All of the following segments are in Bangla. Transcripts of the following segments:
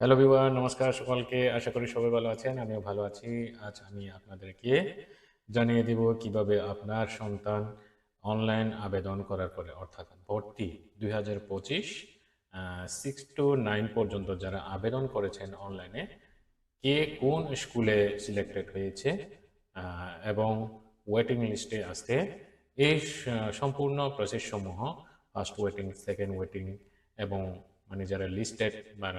হ্যালো বিওয়ার নমস্কার সকলকে। আশা করি সবাই ভালো আছেন, আমিও ভালো আছি। আজ আমি আপনাদেরকে জানিয়ে দিব কীভাবে আপনার সন্তান অনলাইন আবেদন করার পরে অর্থাৎ ভর্তি দুই হাজার পঁচিশ সিক্স টু নাইন পর্যন্ত যারা আবেদন করেছেন অনলাইনে কে কোন স্কুলে সিলেক্টেড হয়েছে এবং ওয়েটিং লিস্টে আসতে এই সম্পূর্ণ প্রসেস সমূহ ফার্স্ট ওয়েটিং সেকেন্ড ওয়েটিং এবং মানে যারা লিস্টেড বা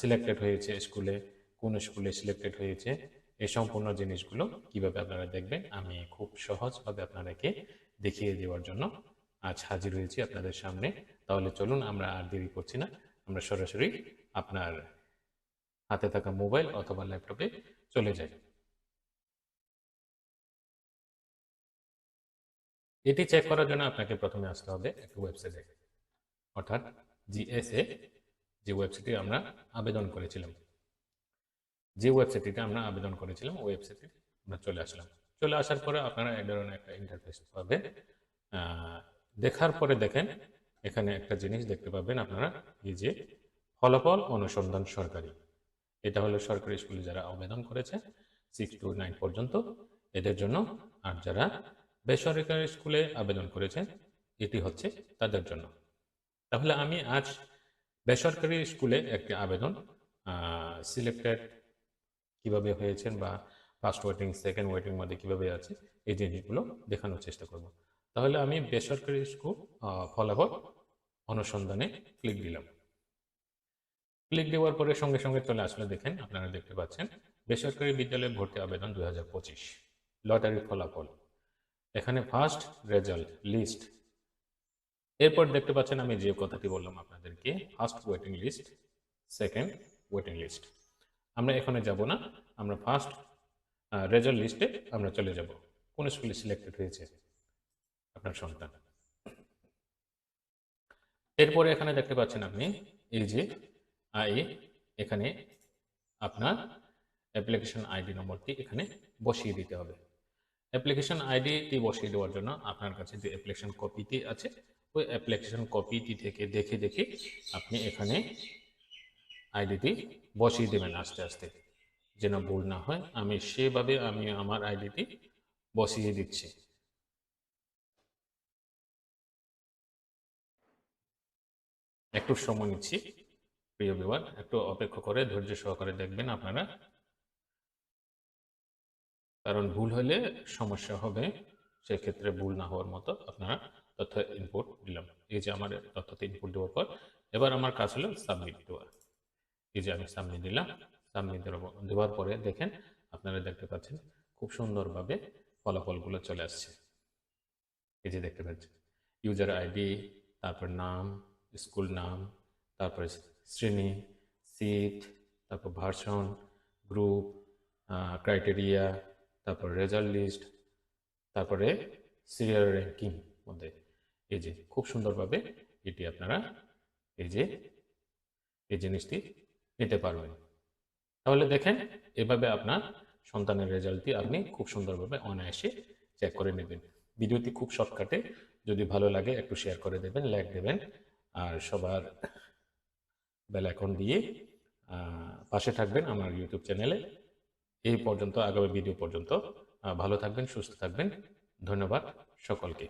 সিলেক্টেড হয়েছে স্কুলে, কোন স্কুলে সিলেক্টেড হয়েছে এই সম্পূর্ণ জিনিসগুলো কীভাবে আপনারা দেখবেন, আমি খুব সহজভাবে আপনাদেরকে দেখিয়ে দেওয়ার জন্য আজ হাজির হয়েছি আপনাদের সামনে। তাহলে চলুন, আমরা আর দেরি করছি না। আমরা সরাসরি আপনার হাতে থাকা মোবাইল অথবা ল্যাপটপে চলে যাই। এটি চেক করার জন্য আপনাকে প্রথমে আসতে হবে একটা ওয়েবসাইটে অর্থাৎ জিএসএ যে ওয়েবসাইটে আমরা আবেদন করেছিলাম। যে ওয়েবসাইটটিতে আমরা আবেদন করেছিলাম, ওই ওয়েবসাইটে আমরা চলে আসলাম। চলে আসার পরে আপনারা এই ধরনের একটা ইন্টারফেস পাবেন। দেখার পরে দেখেন, এখানে একটা জিনিস দেখতে পাবেন আপনারা, এই যে ফলাফল অনুসন্ধান সরকারি। এটা হলো সরকারি স্কুলে যারা আবেদন করেছে সিক্স টু নাইন পর্যন্ত, এদের জন্য। আর যারা বেসরকারি স্কুলে আবেদন করেছেন এটি হচ্ছে তাদের জন্য। তাহলে আমি আজ বেসরকারি স্কুলে একটি আবেদন সিলেক্টেড কীভাবে হয়েছেন বা ফার্স্ট ওয়েটিং সেকেন্ড ওয়েটিং মধ্যে কীভাবে আছে, এই জিনিসগুলো দেখানোর চেষ্টা করব। তাহলে আমি বেসরকারি স্কুল ফলাফল অনুসন্ধানে ক্লিক দিলাম। ক্লিক দেওয়ার পরে সঙ্গে সঙ্গে চলে আসলে দেখেন আপনারা দেখতে পাচ্ছেন, বেসরকারি বিদ্যালয়ে ভর্তি আবেদন দুই হাজার পঁচিশ লটারি ফলাফল। এখানে ফার্স্ট রেজাল্ট লিস্ট এরপর দেখতে পাচ্ছেন আমি যে কথাটি বললাম আপনাদেরকে first waiting list second waiting list আমরা এখানে যাব না, আমরা ফার্স্ট রেজাল্ট লিস্টে আমরা চলে যাব। কোন স্কুলে সিলেক্টেড হয়েছে আপনার সন্তান? এরপরে এখানে দেখতে পাচ্ছেন আপনি, এই যে, আই, এখানে আপনার অ্যাপ্লিকেশন আইডি নম্বরটি এখানে বসিয়ে দিতে হবে। অ্যাপ্লিকেশন আইডিটি বসিয়ে দেওয়ার জন্য আপনার কাছে যে অ্যাপ্লিকেশন কপিটি আছে ওই অ্যাপ্লিকেশন কপিটি থেকে দেখে দেখে আপনি এখানে আইডিটি বসিয়ে দেবেন আস্তে আস্তে। যেন ভুল না হয়, আমি সেভাবে আমি আমার আইডিটি বসিয়ে দিচ্ছি। একটু সময় নিচ্ছি, প্রিয় বিবার একটু অপেক্ষা করে ধৈর্য সহকারে দেখবেন আপনারা। কারণ ভুল হলে সমস্যা হবে, সেক্ষেত্রে ভুল না হওয়ার মতো আপনারা তথ্য ইনপুট দিলাম। এই যে আমার তথ্যতে ইনপুট দেওয়ার পর, এবার আমার কাজ হলো সাবমিট দেওয়া। এই যে আমি সাবমিট দিলাম সাবমিট দেওয়ার পরে দেখেন আপনারা দেখতে পাচ্ছেন খুব সুন্দরভাবে ফলাফলগুলো চলে আসছে। এই যে দেখতে পাচ্ছেন ইউজার আইডি তারপর নাম স্কুল নাম, তারপরে শ্রেণি সিট তারপর ভার্সন গ্রুপ ক্রাইটেরিয়া তারপর রেজাল্ট লিস্ট তারপরে সিরিয়াল র্যাঙ্কিং মধ্যে। এই যে, খুব সুন্দরভাবে এটি আপনারা এই যে, এই জিনিসটি নিতে পারবেন। তাহলে দেখেন, এভাবে আপনার সন্তানের রেজাল্টটি আপনি খুব সুন্দরভাবে অনায়াসে চেক করে নেবেন। ভিডিওটি খুব শর্টকাটে, যদি ভালো লাগে একটু শেয়ার করে দেবেন লাইক দেবেন, আর সবার বেল আইকন দিয়ে পাশে থাকবেন আমার ইউটিউব চ্যানেলে এই পর্যন্ত, আগামী ভিডিও পর্যন্ত ভালো থাকবেন, সুস্থ থাকবেন। ধন্যবাদ সকলকে।